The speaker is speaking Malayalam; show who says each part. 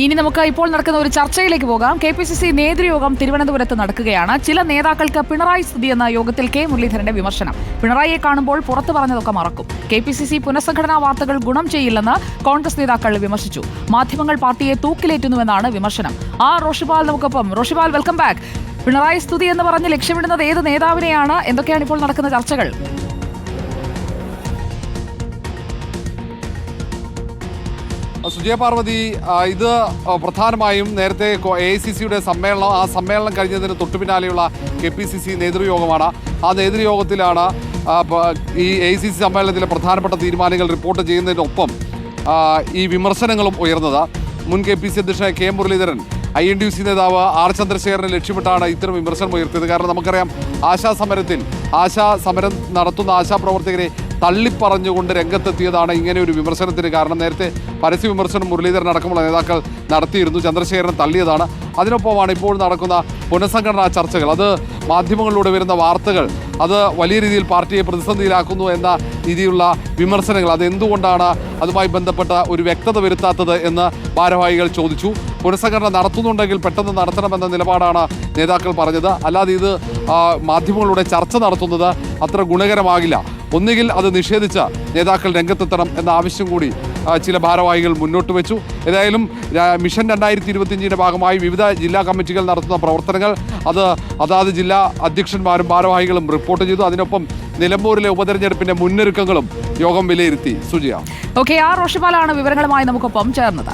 Speaker 1: ഇനി നമുക്ക് ഇപ്പോൾ നടക്കുന്ന ഒരു ചർച്ചയിലേക്ക് പോകാം. കെ പി സി സി നേതൃയോഗം തിരുവനന്തപുരത്ത് നടക്കുകയാണ്. ചില നേതാക്കൾക്ക് പിണറായി സ്ഥിതി എന്ന യോഗത്തിൽ കെ മുരളീധരന്റെ വിമർശനം. പിണറായിയെ കാണുമ്പോൾ പുറത്തു പറഞ്ഞതൊക്കെ മറക്കും. കെ പി സി സി പുനഃസംഘടനാ വാർത്തകൾ ഗുണം ചെയ്യില്ലെന്ന് കോൺഗ്രസ് നേതാക്കൾ വിമർശിച്ചു. മാധ്യമങ്ങൾ പാർട്ടിയെ തൂക്കിലേറ്റുന്നുവെന്നാണ് വിമർശനം. ആ റോഷിപാൽ നമുക്കൊപ്പം. റോഷിപാൽ വെൽക്കം ബാക്ക് പിണറായി സ്തുതി എന്ന് പറഞ്ഞ് ലക്ഷ്യമിടുന്നത് ഏത് നേതാവിനെയാണ്? എന്തൊക്കെയാണ് ഇപ്പോൾ നടക്കുന്ന ചർച്ചകൾ?
Speaker 2: സുജയ പാർവതി ഇത് പ്രധാനമായും നേരത്തെ എ ഐ സി സിയുടെ സമ്മേളനം ആ സമ്മേളനം കഴിഞ്ഞതിന് തൊട്ടു പിന്നാലെയുള്ള കെ പി സി സി നേതൃയോഗമാണ്. ആ നേതൃയോഗത്തിലാണ് ഈ എ സി സി സമ്മേളനത്തിലെ പ്രധാനപ്പെട്ട തീരുമാനങ്ങൾ റിപ്പോർട്ട് ചെയ്യുന്നതിനൊപ്പം ഈ വിമർശനങ്ങളും ഉയർന്നത്. മുൻ കെ പി സി അധ്യക്ഷൻ K Muraleedharan I N D U C നേതാവ് ആർ ചന്ദ്രശേഖരനെ ലക്ഷ്യമിട്ടാണ് ഇത്തരം വിമർശനം ഉയർത്തിയത്. കാരണം നമുക്കറിയാം ആശാ സമരത്തിൽ ആശാ സമരം നടത്തുന്ന ആശാ പ്രവർത്തകരെ തള്ളിപ്പറഞ്ഞുകൊണ്ട് രംഗത്തെത്തിയതാണ് ഇങ്ങനെ ഒരു വിമർശനത്തിന് കാരണം. നേരത്തെ പരസ്യ വിമർശനം മുരളീധരൻ അടക്കമുള്ള നേതാക്കൾ നടത്തിയിരുന്നു. ചന്ദ്രശേഖരൻ തള്ളിയതാണ്. അതിനൊപ്പമാണ് ഇപ്പോൾ നടക്കുന്ന പുനഃസംഘടനാ ചർച്ചകൾ. അത് മാധ്യമങ്ങളിലൂടെ വരുന്ന വാർത്തകൾ അത് വലിയ രീതിയിൽ പാർട്ടിയെ പ്രതിസന്ധിയിലാക്കുന്നു എന്ന രീതിയിലുള്ള വിമർശനങ്ങൾ അത് എന്തുകൊണ്ടാണ് അതുമായി ബന്ധപ്പെട്ട ഒരു വ്യക്തത വരുത്താത്തത് എന്ന് ഭാരവാഹികൾ ചോദിച്ചു. പുനഃസംഘടന നടത്തുന്നുണ്ടെങ്കിൽ പെട്ടെന്ന് നടത്തണമെന്ന നിലപാടാണ് നേതാക്കൾ പറഞ്ഞത്. അല്ലാതെ ഇത് മാധ്യമങ്ങളുടെ ചർച്ച നടത്തുന്നത് അത്ര ഗുണകരമാകില്ല. ഒന്നുകിൽ അത് നിഷേധിച്ച നേതാക്കൾ രംഗത്തെത്തണം എന്ന ആവശ്യം കൂടി ചില ഭാരവാഹികൾ മുന്നോട്ട് വെച്ചു. ഏതായാലും മിഷൻ രണ്ടായിരത്തി ഇരുപത്തിയഞ്ചിന്റെ ഭാഗമായി വിവിധ ജില്ലാ കമ്മിറ്റികൾ നടത്തുന്ന പ്രവർത്തനങ്ങൾ അത് അതാത് ജില്ലാ അധ്യക്ഷന്മാരും ഭാരവാഹികളും റിപ്പോർട്ട് ചെയ്തു. അതിനൊപ്പം നിലമ്പൂരിലെ ഉപതെരഞ്ഞെടുപ്പിന്റെ മുന്നൊരുക്കങ്ങളും യോഗം വിലയിരുത്തി. സുജിയ.
Speaker 1: ഓക്കെ ആ റോഷിപാലാണ് വിവരങ്ങളുമായി നമുക്കൊപ്പം ചേർന്നത്.